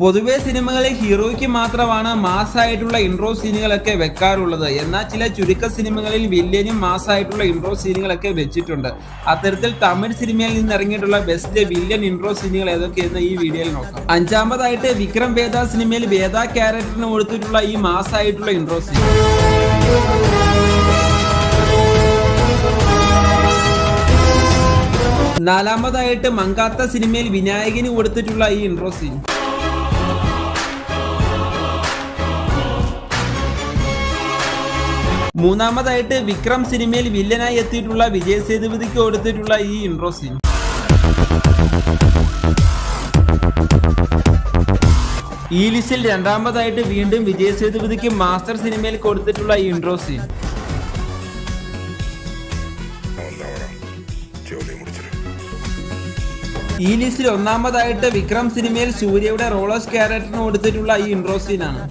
പൊതുവെ സിനിമകളിൽ ഹീറോയ്ക്ക് മാത്രമാണ് മാസായിട്ടുള്ള ഇൻട്രോ സീനുകളൊക്കെ വെക്കാറുള്ളത്. എന്നാൽ ചില ചുരുക്ക സിനിമകളിൽ വില്ലനും മാസായിട്ടുള്ള ഇൻട്രോ സീനുകളൊക്കെ വെച്ചിട്ടുണ്ട്. അത്തരത്തിൽ തമിഴ് സിനിമയിൽ നിന്ന് ഇറങ്ങിയിട്ടുള്ള ബെസ്റ്റ് വില്ലൻ ഇൻട്രോ സീനുകൾ ഏതൊക്കെയെന്ന് ഈ വീഡിയോയിൽ നോക്കാം. അഞ്ചാമതായിട്ട് വിക്രം വേദ സിനിമയിൽ വേദ ക്യാരക്ടറിന് കൊടുത്തിട്ടുള്ള ഈ മാസായിട്ടുള്ള ഇൻട്രോ സീൻ നാലാമതായിട്ട് മങ്കാത്ത സിനിമയിൽ വിനായകന് കൊടുത്തിട്ടുള്ള ഈ ഇൻട്രോ സീൻ മൂന്നാമതായിട്ട് വിക്രം സിനിമയിൽ വില്ലനായി എത്തിയിട്ടുള്ള വിജയ് സേതുപതിക്ക് കൊടുത്തിട്ടുള്ള ഈ ഇൻട്രോ സീൻ ഈ ലിസ്റ്റിൽ രണ്ടാമതായിട്ട് വീണ്ടും വിജയ് സേതുപതിക്ക് മാസ്റ്റർ സിനിമയിൽ കൊടുത്തിട്ടുള്ള ഇൻട്രോ സീൻ ഈ ലിസ്റ്റിൽ ഒന്നാമതായിട്ട് വിക്രം സിനിമയിൽ സൂര്യയുടെ റോളേഴ്സ് ക്യാരക്ടറിന് കൊടുത്തിട്ടുള്ള ഈ ഇൻട്രോ സീനാണ്